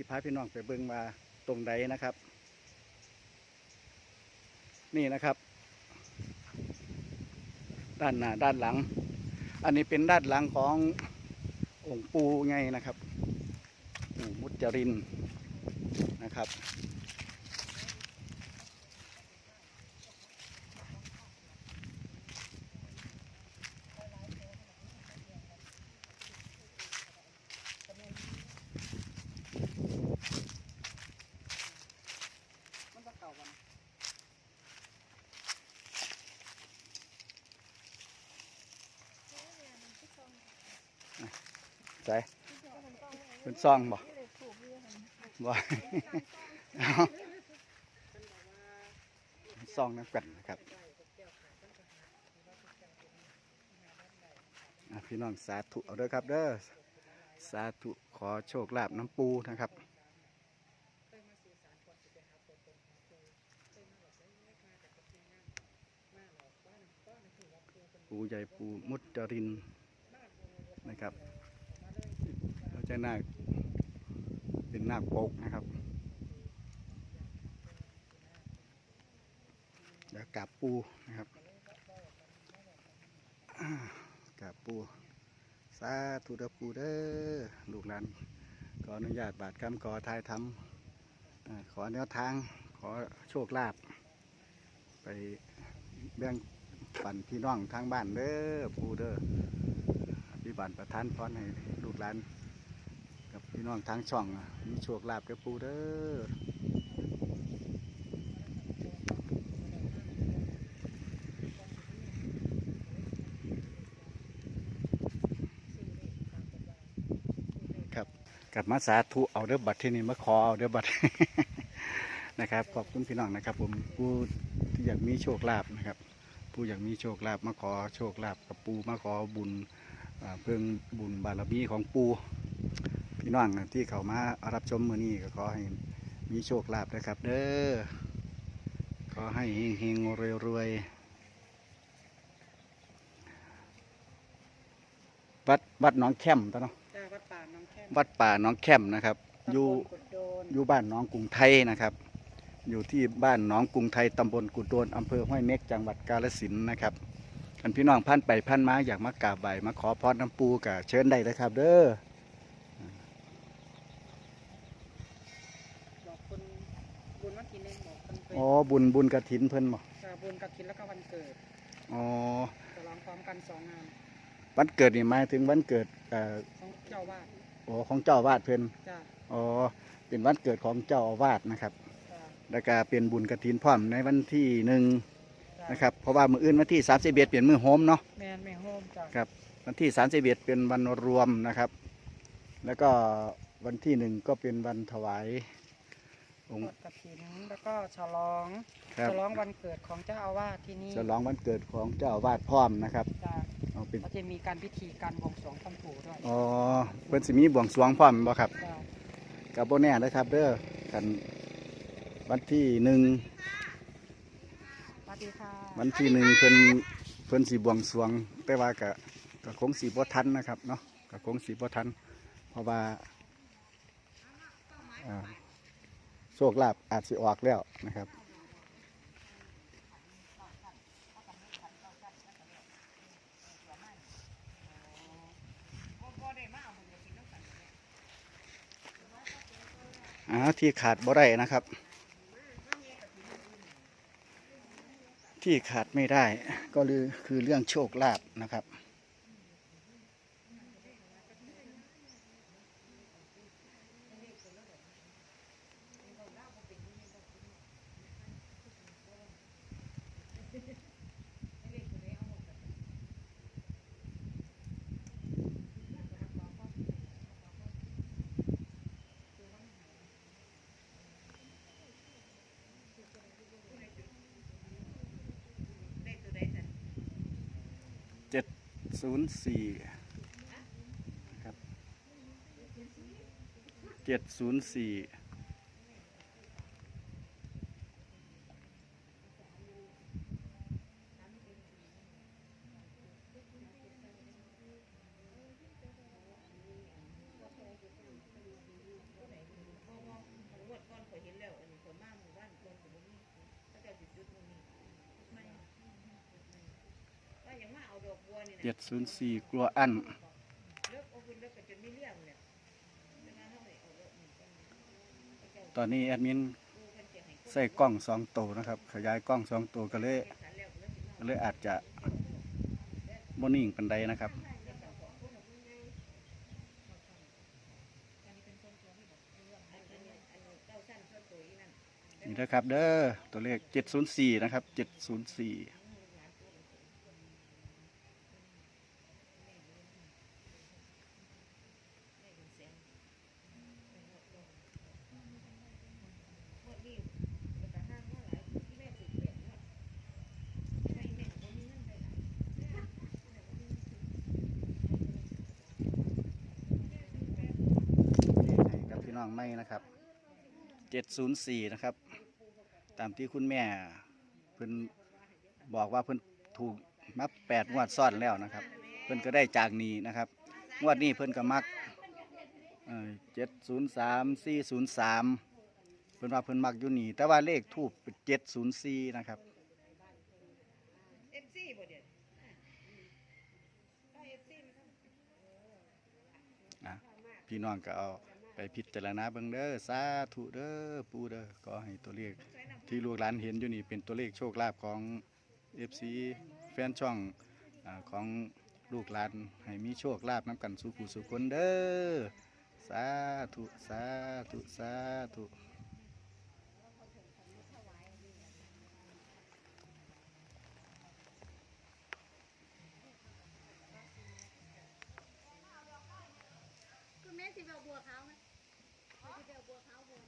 สิพาพี่น้องไปเบิ่งมาตรงใดนะครับ นี่นะครับ ด้านหน้าด้านหลัง อันนี้เป็นด้านหลังขององค์ปูไงนะครับปู่มุจรินนะครับ มันก็เก่ากัน ใส่เป็นซองบ่บ่ซองน้ำกันนะครับพี่น้องสาธุเอาเด้อครับเด้อสาธุขอโชคลาภน้ำปูนะครับปูใหญ่ปูมุดจรินนะครับ เราจะนาคเป็นนาคปกนะครับเดี๋ยวกราบปูนะครับกราบปูสาธุเด้อปูเด้อลูกหลานขออนุญาตบาทคำขอทายทำขอแนวทางขอโชคลาภไปแบ่งปันพี่น้องทางบ้านเด้อปูเด้อพี่บันประทานพรให้ลูกหลานับพี่น้องทางช่องมีโชคลาภเด้อปูเด้อครับกับมาสาธุเอาเด้อบัตรที่นี่มาขอเอาเด้อบัตรนะครับขอบคุณพี่น้องนะครับ ผมผู้ที่อยากมีโชคลาภนะครับ ผู้อยากมีโชคลาภมาขอโชคลาภกับปูมาขอบุญเพิ่งบุญบารมีของปู พี่น้องที่เขามารับชมมือนี้ก็ขอให้มีโชคลาภนะครับ เด้อขอให้เฮงๆรวยๆวัดวัดหน้องแคมตะเนาะจ้าวัดป่าน้องแค่วัดป่าหน้องแคมนะครับ อยู่กุดโดนอยู่บ้านหน้องกรุงไทยนะครับ อยู่ที่บ้านหน้องกรุงไทยตำบลกุดโดนอำเภอห้วยเม็กจังหวัดกาฬสินธุ์นะครับอันพี่น้องพันไปพันมาอยากมากราบไหว้มาขอพรน้ำปูกับเชิญได้เลยครับ เด้อ อกคุณเป็นอ๋อบุญบุญกระถินเพิ่นบอกจ้าบุญกระถินแล้วก็วันเกิดอ๋อจะร้องพร้อมกันสองงานวันเกิดนี่หมายถึงวันเกิดเอ่อของเจ้าวาดโอ้ของเจ้าอาวาดเพิ่นจ้าอ๋อเป็นวันเกิดของเจ้าอาวาสนะครับ จ้าแล้วก็เป็นบุญกระถินพร้อมในวันที่หนึ่งจ้านะครับเพราะว่ามืออื่นวันที่สามสิบเอ็ดเปลี่ยนมือโฮมเนาะ แมนแม่โฮมจ้าครับ วันที่สามสิบเอ็ดเป็นวันรวมนะครับ แล้วก็วันที่หนึ่งก็เป็นวันถวาย องค์ทอดกระถินแล้วก็ฉลองครับ ฉลองวันเกิดของเจ้าอาวาสที่นี่ฉลองวันเกิดของเจ้าอาวาสพร้อมนะครับจ้าเอาเป็นก็จะมีการพิธีการบวงสรวงท่านปู่ด้วยอ๋อเพิ่นสิมีบวงสรวงพร้อมบ่ครับจ้ากับโบแน่นะครับเด้อกันวันที่หนึ่งสวัสดีค่ะวันที่หนึ่งเพิ่นเพิ่นสีบวงสรวง แต่ว่าก็ก็คงสีบ่ทันนะครับเนาะก็คงสีบ่ทัน เพราะว่าอ่า โชคลาภอาจสิออกแล้วนะครับอ่าที่ขาดบ่ได้นะครับ ที่ขาดไม่ได้ก็คือคือเรื่องโชคลาภนะครับ ศูนย์สี่ครับเจ็ดศูนย์สี่ เจ็ดศูนย์สี่กลัวอันตอนนี้แอดมินใส่กล้องสองตัวนะครับ ขยายกล้องสองตัวก็เลยก็เลยอาจจะโมนิ่งปันใดนะครับนี่นะครับเด้อตัวเลข 704 นะครับ 704 องไม่นะครับ704นะครับ ตามที่คุณแม่เพิ่นบอกว่าเพิ่นถูกมาแปดงวดซ้อนแล้วนะครับ เพิ่นก็ได้จากนี้นะครับงวดนี้เพิ่นก็มักเจ็ดศูนย์สามสี่ศูนย์สามเพิ่นว่าเพิ่นมักอยู่นี่แต่ว่าเลขทูบเป็นเจ็ดศูนย์สี่นะครับพี่น้องก็เอา ไปพิจารณาเบิ่งเด้อสาธุเด้อปูเด้อก็ให้ตัวเลขที่ลูกหลานเห็นอยู่นี่เป็นตัวเลขโชคลาภของ FC แฟนช่องอของลูกหลานให้มีโชคลาภน้ำกันซูผู้สูขคนเด้อสาธุสาธุสาธุคือแม่สิบเอาบัวเขาไหม เดี๋ยวบัวขาวบัว